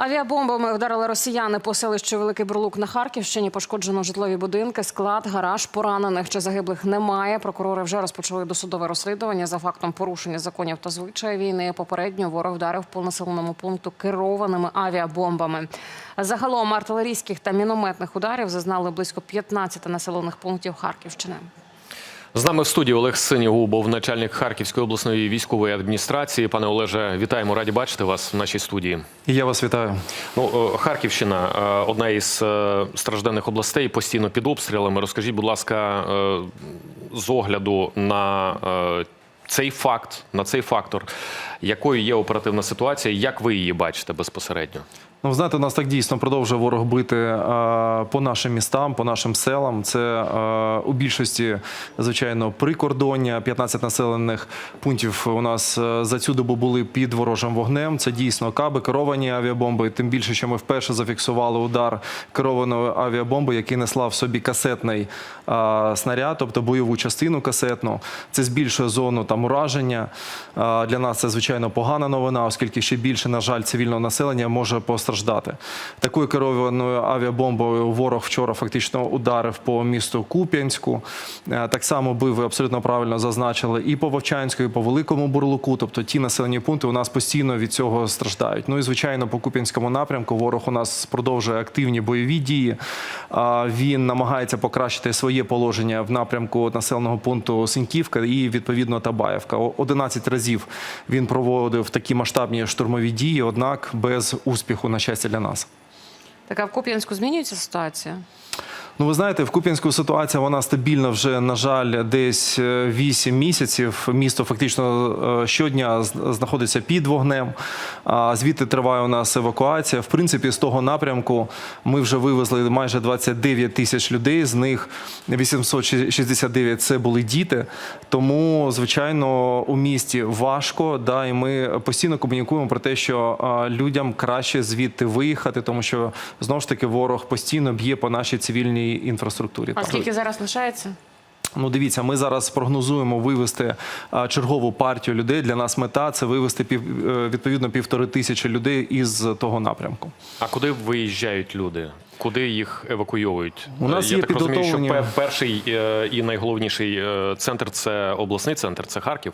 Авіабомбами вдарили росіяни по селищу Великий Бурлук на Харківщині. Пошкоджено житлові будинки, склад, гараж. Поранених чи загиблих немає. Прокурори вже розпочали досудове розслідування за фактом порушення законів та звичаї війни. Попередньо ворог вдарив по населеному пункту керованими авіабомбами. Загалом артилерійських та мінометних ударів зазнали близько 15 населених пунктів Харківщини. З нами в студії Олег Синігубов, начальник Харківської обласної військової адміністрації. Пане Олеже, вітаємо, раді бачити вас в нашій студії. Я вас вітаю. Ну, е, Харківщина е, одна із е, стражденних областей, постійно під обстрілами. Розкажіть, будь ласка, з огляду на цей факт, на цей фактор, якою є оперативна ситуація, як ви її бачите безпосередньо? Ну, знаєте, нас так дійсно продовжує ворог бити е, по нашим містам, по нашим селам. Це е, у більшості, звичайно, прикордоння. 15 населених пунктів у нас е, за цю добу були під ворожим вогнем. Це дійсно каби, керовані авіабомби. Тим більше, що ми вперше зафіксували удар керованої авіабомби, який несла в собі касетний е, снаряд, тобто бойову частину касетну. Це збільшує зону там ураження. Е, для нас це звичайно погана новина, оскільки ще більше, на жаль, цивільного населення може постраждати. Такою керованою авіабомбою ворог вчора фактично ударив по місту Куп'янську. Е, Так само бив, ви абсолютно правильно зазначили, і по Вовчанську, і по Великому Бурлуку. Тобто ті населені пункти у нас постійно від цього страждають. Ну і звичайно, по Куп'янському напрямку ворог у нас продовжує активні бойові дії. Він намагається покращити своє положення в напрямку населеного пункту Синьківка і відповідно Табаєвка. О- 11 разів він проводив такі масштабні штурмові дії, однак без успіху, на щастя, для нас. Так а в Куп'янську змінюється ситуація? Ну, ви знаєте, в Куп'янську ситуація вона стабільна вже, на жаль, десь е, 8 місяців. Місто фактично е, щодня знаходиться під вогнем. А Звідти триває у нас евакуація. В принципі, з того напрямку ми вже вивезли майже 29 тисяч людей. З них 869 – це були діти. Тому, звичайно, у місті важко. Да, і ми постійно комунікуємо про те, що людям краще звідти виїхати, тому що знову ж таки ворог постійно б'є по нашій цивільній інфраструктурі. А скільки зараз лишається? Ну, дивіться, ми зараз прогнозуємо вивести чергову партію людей. Для нас мета це вивести пів е, відповідно півтори тисячі людей із того напрямку. А куди виїжджають люди? Куди їх евакуйовують? У нас Я є так розумію, що підготовлені- перший е, і найголовніший е, центр це обласний центр, це Харків.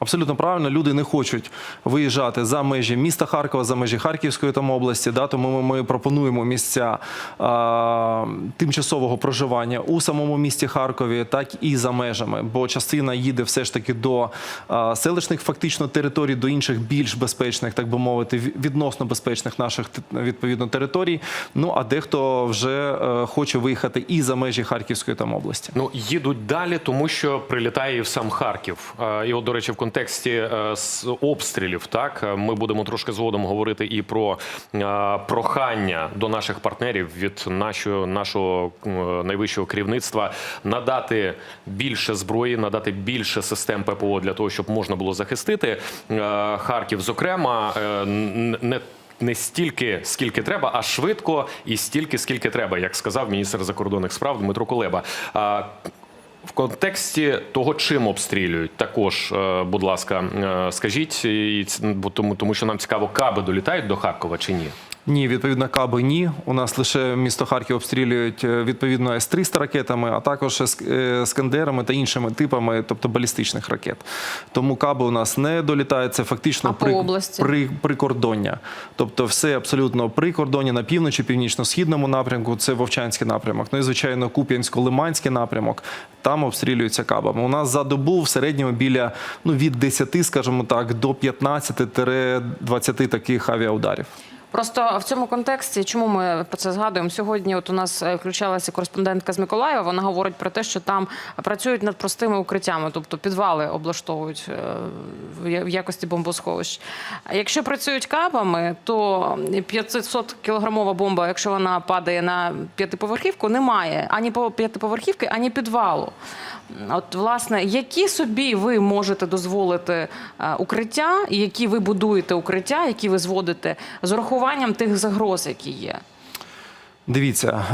Абсолютно правильно, люди не хочуть виїжджати за межі міста Харкова, за межі Харківської там області. Да, тому ми, пропонуємо місця а, тимчасового проживання у самому місті Харкові, так і за межами. Бо частина їде все ж таки до а, селищних фактично територій, до інших більш безпечних, так би мовити, ві- відносно безпечних наших відповідно територій. Ну а дехто вже е, хоче виїхати і за межі Харківської там області. Ну їдуть далі, тому що прилітає і в сам Харків. Е, І от, до речі, в контексті е, обстрілів, так ми будемо трошки згодом говорити і про е, прохання до наших партнерів від нашого нашого е, найвищого керівництва надати більше зброї, надати більше систем ППО для того, щоб можна було захистити Харків. Зокрема, не не стільки, скільки треба, а швидко і стільки, скільки треба, як сказав міністр закордонних справ Дмитро Кулеба. В контексті того, чим обстрілюють, також, е, будь ласка, е, скажіть, тому що нам цікаво, каби долітають до Харкова чи ні? Ні, відповідно, каби ні. У нас лише місто Харків обстрілюють е, відповідно С-300 ракетами, а також е, скандерами та іншими типами, тобто балістичних ракет. Тому каби у нас не долітають. Це фактично А по області? при, прикордоння. Тобто, все абсолютно прикордоння на півночі, північно-східному напрямку. Це Вовчанський напрямок. Ну і звичайно, Куп'янсько-Лиманський напрямок. Там обстрілюються кабами. У нас за добу в середньому біля ну від 10, скажімо так, до 15-20 таких авіаударів. Просто в цьому контексті, чому ми про це згадуємо? Сьогодні от у нас е, включалася кореспондентка з Миколаєва. Вона говорить про те, що там працюють над простими укриттями, тобто підвали облаштовують е, в якості бомбосховищ. Якщо працюють кабами, то 500 кілограмова бомба, якщо вона падає на п'ятиповерхівку, немає ані по п'ятиповерхівки, ані підвалу. От, власне, які собі ви можете дозволити е, укриття, які ви будуєте укриття, які ви зводите з урахуванням тих загроз, які є? Дивіться.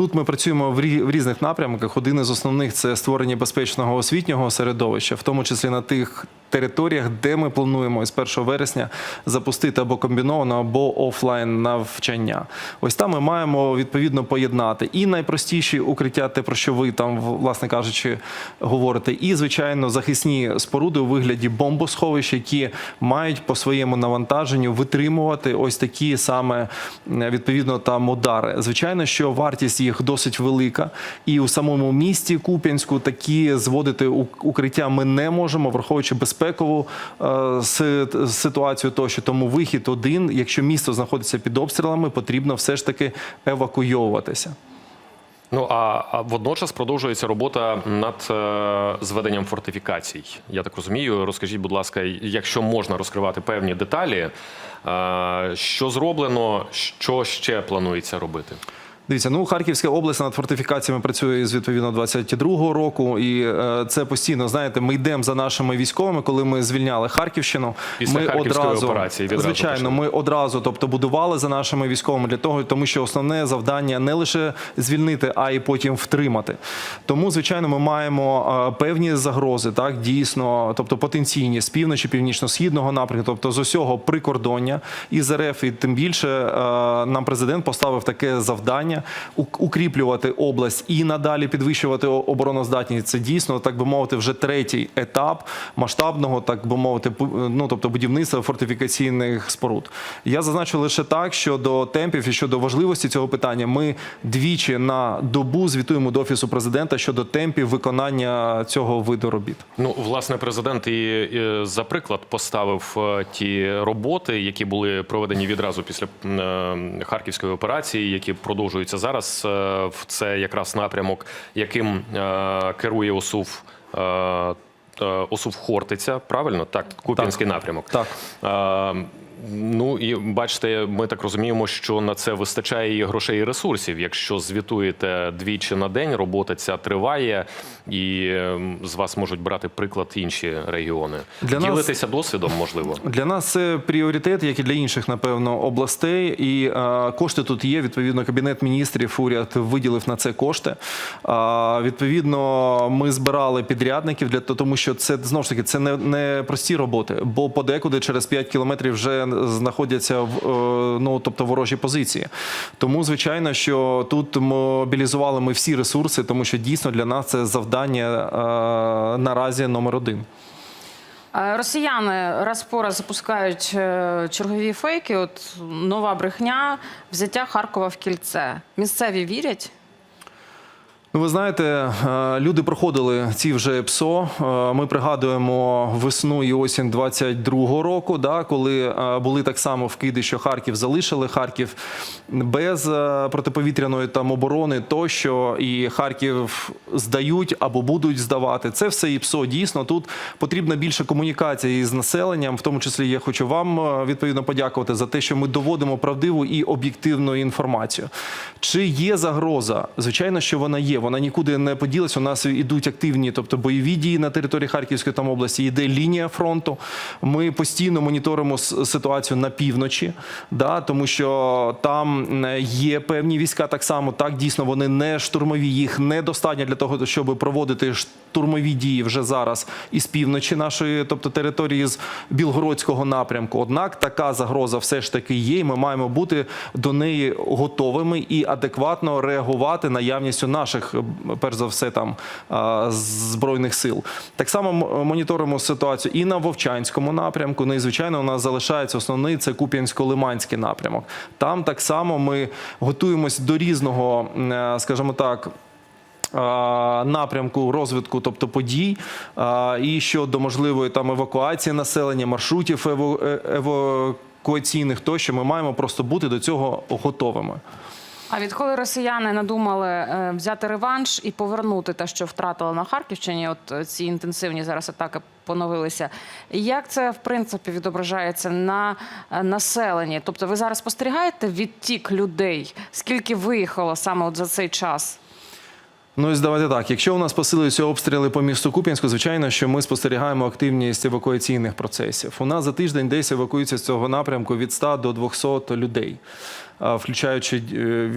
Тут ми працюємо в рі- в різних напрямках. Один із основних це створення безпечного освітнього середовища, в тому числі на тих територіях, де ми плануємо з 1 вересня запустити або комбіновано, або офлайн навчання. Ось там ми маємо відповідно поєднати і найпростіші укриття, те про що ви там, власне кажучи, говорите, і звичайно захисні споруди у вигляді бомбосховищ, які мають по своєму навантаженню витримувати ось такі саме відповідно там удари. Звичайно, що вартість їх досить велика, і у самому місті Куп'янську такі зводити укриття ми не можемо, враховуючи безпекову е, ситуацію. Тощо тому вихід один. Якщо місто знаходиться під обстрілами, потрібно все ж таки евакуйовуватися. Ну а водночас продовжується робота над е, зведенням фортифікацій. Я так розумію. Розкажіть, будь ласка, якщо можна розкривати певні деталі, е, що зроблено, що ще планується робити? Дивіться, ну Харківська область над фортифікаціями працює з відповідно 22-го року, і е, це постійно знаєте. Ми йдемо за нашими військовими, коли ми звільняли Харківщину. Після ми одразу операції відразу звичайно, почали. ми одразу, тобто, будували за нашими військовими для того, тому що основне завдання не лише звільнити, а й потім втримати. Тому, звичайно, ми маємо е, певні загрози, так дійсно, тобто потенційні з півночі, північно-східного напрямку, тобто з усього прикордоння із РФ, і тим більше е, нам президент поставив таке завдання укріплювати область і надалі підвищувати обороноздатність. Це дійсно, так би мовити, вже третій етап масштабного, так би мовити, ну тобто будівництва фортифікаційних споруд. Я зазначу лише так, що до темпів і щодо важливості цього питання ми двічі на добу звітуємо до офісу президента щодо темпів виконання цього виду робіт. Ну, власне, президент і, і за приклад поставив е, ті роботи, які були проведені відразу після е, харківської операції, які продовжуються зараз. Е, це якраз напрямок, яким е, керує ОСУВ. е, ОСУВ Хортиця, правильно? Так, Куп'янський напрямок. Так. Ну і бачите, ми так розуміємо, що на це вистачає і грошей і ресурсів. Якщо звітуєте двічі на день, робота ця триває, і ем, з вас можуть брати приклад інші регіони. Для нас- Ділитися досвідом, можливо. Для нас це пріоритет, як і для інших, напевно, областей. І е, кошти тут є. Відповідно, кабінет міністрів уряд виділив на це кошти. А, відповідно, ми збирали підрядників для того, тому що це знову ж таки це не, не прості роботи, бо подекуди через 5 кілометрів вже знаходяться в е, ну тобто ворожі позиції. Тому, звичайно, що тут мобілізували ми всі ресурси, тому що дійсно для нас це завдання е, наразі номер один. Е, Росіяни раз по раз запускають чергові фейки. От нова брехня, взяття Харкова в кільце. Місцеві вірять. Ну, ви знаєте, е, люди проходили ці вже ПСО. Е, Ми пригадуємо весну і осінь 22-го року, да, коли е, були так само вкиди, що Харків залишили Харків без протиповітряної там оборони, тощо і Харків здають або будуть здавати. Це все і ПСО. Дійсно, тут потрібна більше комунікації з населенням. В тому числі я хочу вам відповідно подякувати за те, що ми доводимо правдиву і об'єктивну інформацію. Чи є загроза? Звичайно, що вона є. Вона нікуди не поділася. У нас ідуть активні, тобто бойові дії на території Харківської там області. Йде лінія фронту. Ми постійно моніторимо ситуацію на півночі, да, тому що там є певні війська. Так само так дійсно вони не штурмові. Їх недостатньо для того, щоб проводити штурмові дії вже зараз із півночі нашої, тобто території з Білгородського напрямку. Однак така загроза все ж таки є. і Ми маємо бути до неї готовими і адекватно реагувати наявністю наших, перш за все, там збройних сил. Так само моніторимо ситуацію і на Вовчанському напрямку. Ну і звичайно, у нас залишається основний це Куп'янсько-Лиманський напрямок. Там так само ми готуємось до різного, е, скажімо так. Напрямку розвитку, тобто подій, і щодо можливої там евакуації населення, маршрутів е- евакуаційних, тощо ми маємо просто бути до цього готовими. А відколи росіяни надумали е, взяти реванш і повернути те, що втратили на Харківщині, от е, ці інтенсивні зараз атаки поновилися. Як це в принципі відображається на е, населенні? Тобто, ви зараз спостерігаєте відтік людей? Скільки виїхало саме от за цей час? Ну і давайте так. Якщо у нас посилюються обстріли по місту Куп'янську, звичайно, що ми спостерігаємо активність евакуаційних процесів. У нас за тиждень десь евакуюється з цього напрямку від 100 до 200 людей. Включаючи е,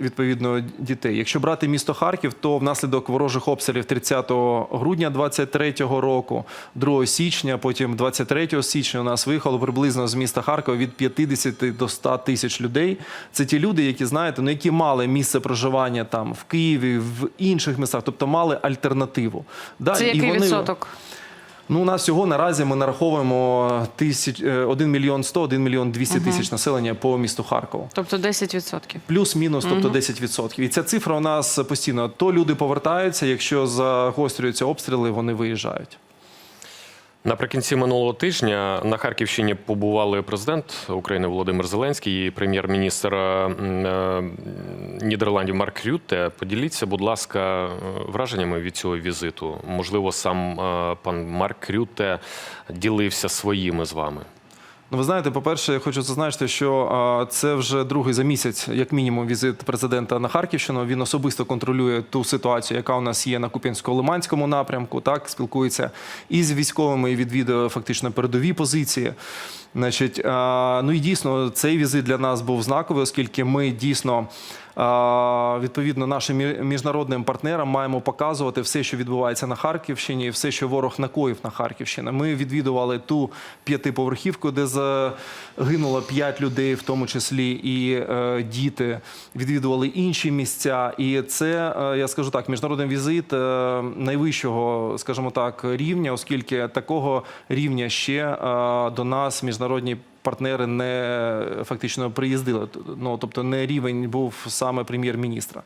відповідно дітей. Якщо брати місто Харків, то внаслідок ворожих обстрілів 30 грудня 23 року, 2 січня, потім 23 січня у нас виїхало приблизно з міста Харкова від 50 до 100 тисяч людей. Це ті люди, які знаєте, ну які мали місце проживання там в Києві, в інших містах, тобто мали альтернативу. Да, Це і вони- відсоток? Ну, у нас всього наразі ми нараховуємо тисяч, е, 1 мільйон 100, 1 мільйон 200 тисяч населення по місту Харкову. Тобто 10%. Плюс-мінус, тобто 10%. І ця цифра у нас постійно. То люди повертаються, якщо загострюються обстріли, вони виїжджають. Наприкінці минулого тижня на Харківщині побували президент України Володимир Зеленський і прем'єр-міністр е, Нідерландів Марк Рютте. Поділіться, будь ласка, е, враженнями від цього візиту. Можливо, сам е, пан Марк Рютте ділився своїми з вами. Ну, ви знаєте, по-перше, я хочу зазначити, що це вже другий за місяць, як мінімум, візит президента на Харківщину. Він особисто контролює ту ситуацію, яка у нас є на Куп'янсько-Лиманському напрямку. Так спілкується і з військовими, і відвідує фактично передові позиції. Значить, ну і дійсно цей візит для нас був знаковий, оскільки ми дійсно. Відповідно, нашим міжнародним партнерам маємо показувати все, що відбувається на Харківщині, і все, що ворог накоїв на Харківщині. Ми відвідували ту п'ятиповерхівку, де загинуло п'ять людей, в тому числі і е, діти. Відвідували інші місця. І це е, я скажу так, міжнародний візит е, найвищого, скажімо так, рівня, оскільки такого рівня ще до нас міжнародні. Партнери не фактично приїздили. Ну тобто не рівень був саме прем'єр-міністра.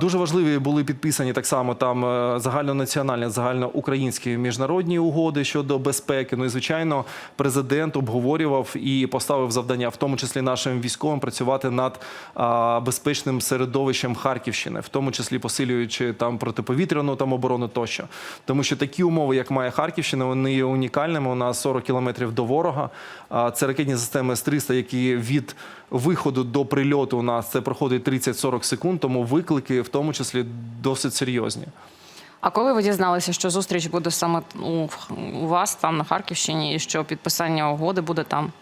Дуже важливі були підписані так само там е, загальнонаціональні, загальноукраїнські міжнародні угоди щодо безпеки. Ну і звичайно, президент обговорював і поставив завдання, в тому числі нашим військовим, працювати над безпечним середовищем Харківщини, в тому числі посилюючи там протиповітряну там оборону тощо. Тому що такі умови, як має Харківщина, вони є унікальними. У нас 40 кілометрів до ворога. Це ракетні системи С-300, які від виходу до прильоту у нас це проходить 30-40 секунд. Тому виклики, в тому числі, досить серйозні. А коли ви дізналися, що зустріч буде саме у, у вас там на Харківщині, і що підписання угоди буде там?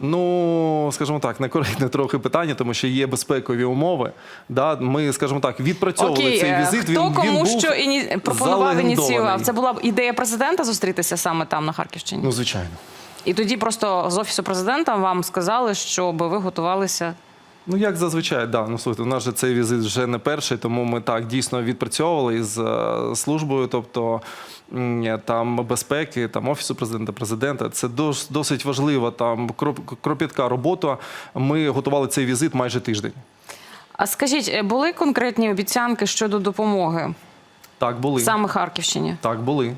Ну, скажімо так, некоректне трохи питання, тому що є безпекові умови. Да, ми, скажімо так, відпрацьовували Окей, цей е, візит. хто він, кому він був що іні... пропонував ініціював? Це була б ідея президента зустрітися саме там на Харківщині. Ну, звичайно. І тоді просто з офісу президента вам сказали, щоб ви готувалися. Ну, як зазвичай, да. Ну, слухайте, у нас же цей візит вже не перший, тому ми так дійсно відпрацьовували із е, службою, тобто м, там безпеки, там офісу президента, президента. Це дос- досить важлива там кроп- кропітка робота. Ми готували цей візит майже тиждень. А скажіть, е, були конкретні обіцянки щодо допомоги Так, були. саме Харківщині? Так, були.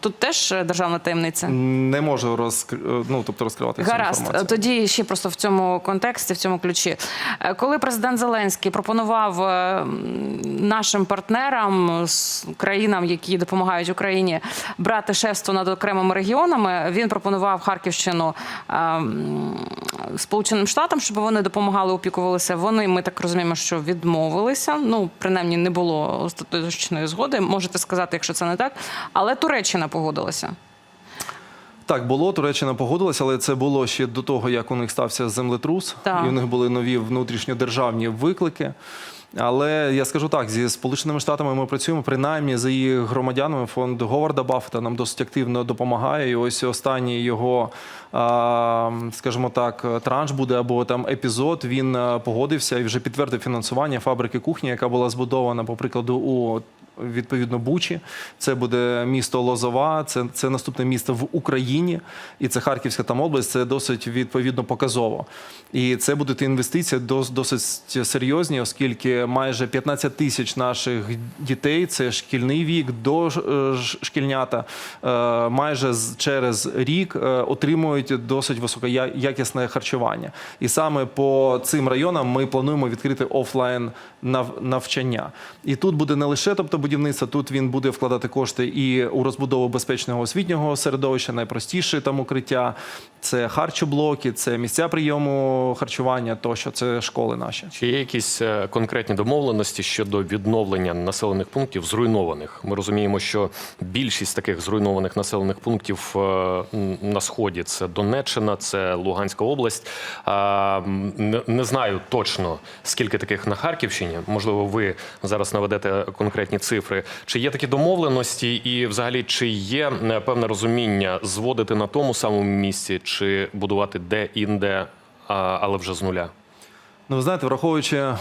Тут теж е, державна таємниця. Не можу розкр... ну, тобто розкривати цю Гаразд, інформацію. тоді ще просто в цьому контексті, в цьому ключі. Е, Коли президент Зеленський пропонував е, нашим партнерам країнам, які допомагають Україні, брати шефство над окремими регіонами, він пропонував Харківщину е, Сполученим Штатам, щоб вони допомагали, опікувалися. Вони, ми так розуміємо, що відмовилися. Ну, принаймні, не було остаточної згоди. Можете сказати, якщо це не так. Але Туреччина погодилася. Так, було. Туреччина погодилася, але це було ще до того, як у них стався землетрус, Так. і у них були нові внутрішньодержавні виклики. Але я скажу так: зі Сполученими Штатами ми працюємо принаймні за їх громадянами. Фонд Говарда Баффета нам досить активно допомагає. І ось останній його, скажімо так, транш буде або там епізод. Він погодився і вже підтвердив фінансування фабрики кухні, яка була збудована, по прикладу, у відповідно Бучі. Це буде місто Лозова, це, це наступне місто в Україні, і це Харківська там область. Це досить відповідно показово. І це будуть інвестиції досить серйозні, оскільки майже 15 тисяч наших дітей це шкільний вік до е, шкільнята. е, Майже через рік е, отримують досить високоякісне харчування. І саме по цим районам ми плануємо відкрити офлайн навчання. І тут буде не лише тобто будівництва. Тут він буде вкладати кошти і у розбудову безпечного освітнього середовища, найпростіше там укриття. Це харчоблоки, це місця прийому харчування, тощо це школи наші. Чи є якісь е, конкретні домовленості щодо відновлення населених пунктів зруйнованих? Ми розуміємо, що більшість таких зруйнованих населених пунктів е, на сході це Донеччина, це Луганська область. Не знаю точно скільки таких на Харківщині. Можливо, ви зараз наведете конкретні цифри. Чи є такі домовленості, і взагалі чи є е, певне розуміння зводити на тому самому місці, чи будувати де-інде, але вже з нуля? Ну, ви знаєте, враховуючи е,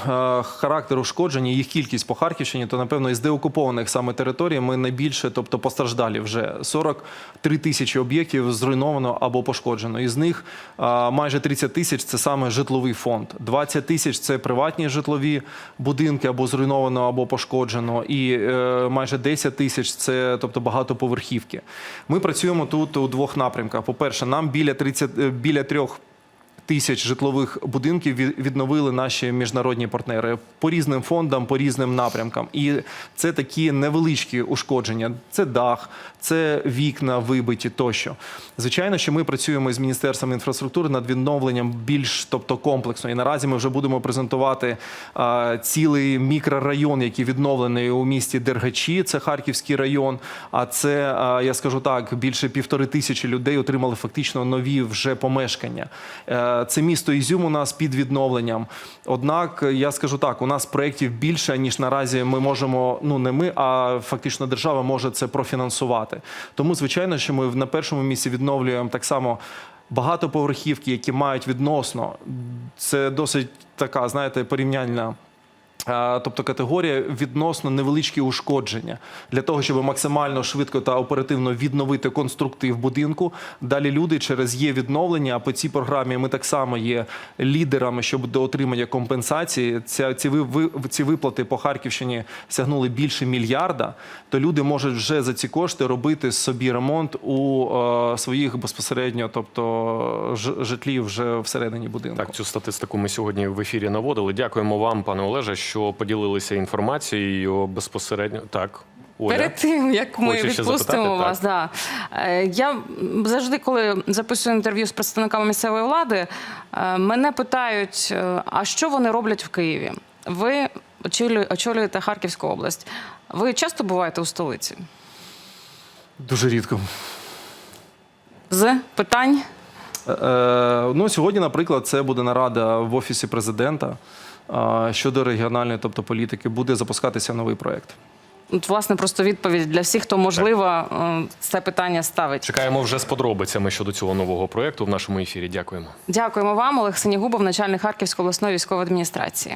характер ушкоджень, і їх кількість по Харківщині, то напевно із деокупованих саме територій ми найбільше, тобто постраждалі вже 43 тисячі об'єктів зруйновано або пошкоджено. Із них е, майже 30 тисяч це саме житловий фонд. 20 тисяч це приватні житлові будинки або зруйновано, або пошкоджено. І е, майже 10 тисяч це тобто багатоповерхівки. Ми працюємо тут у двох напрямках. По перше, нам біля 30, е, біля трьох тисяч житлових будинків відновили наші міжнародні партнери по різним фондам, по різним напрямкам. І це такі невеличкі ушкодження. Це дах, це вікна вибиті тощо. Звичайно, що ми працюємо з міністерством інфраструктури над відновленням більш тобто комплексно. І наразі ми вже будемо презентувати а, цілий мікрорайон, який відновлений у місті Дергачі. Це Харківський район. А це а, я скажу так, більше півтори тисячі людей отримали фактично нові вже помешкання. Це місто Ізюм у нас під відновленням. Однак я скажу так: у нас проєктів більше ніж наразі ми можемо. Ну не ми, а фактично держава може це профінансувати. Тому, звичайно, що ми на першому місці відновлюємо так само. Багатоповерхівки, які мають відносно, це досить така, знаєте, порівняльна Тобто категорія відносно невеличкі ушкодження для того, щоб максимально швидко та оперативно відновити конструктив будинку. Далі люди через є відновлення. А по цій програмі ми так само є лідерами щодо отримання компенсації. Ця ці ці виплати по Харківщині сягнули більше мільярда. То люди можуть вже за ці кошти робити собі ремонт у е, своїх безпосередньо, тобто ж, житлів вже всередині будинку. Так, цю статистику ми сьогодні в ефірі наводили. Дякуємо вам, пане Олеже, що поділилися інформацією безпосередньо. Так, Оля. Перед тим як ми відпустимо запитати, вас, да. Е, я завжди, коли записую інтерв'ю з представниками місцевої влади, е, мене питають: е, а що вони роблять в Києві? Ви очолюєте Харківську область. Ви часто буваєте у столиці? Дуже рідко. З питань Е, Ну, сьогодні, наприклад, це буде нарада в офісі президента щодо регіональної, тобто політики, буде запускатися новий проект. От, власне, просто відповідь для всіх, хто можливо е, це питання ставить. Чекаємо вже з подробицями щодо цього нового проекту в нашому ефірі. Дякуємо. Дякуємо вам, Олег Синігубов, начальник Харківської обласної військової адміністрації.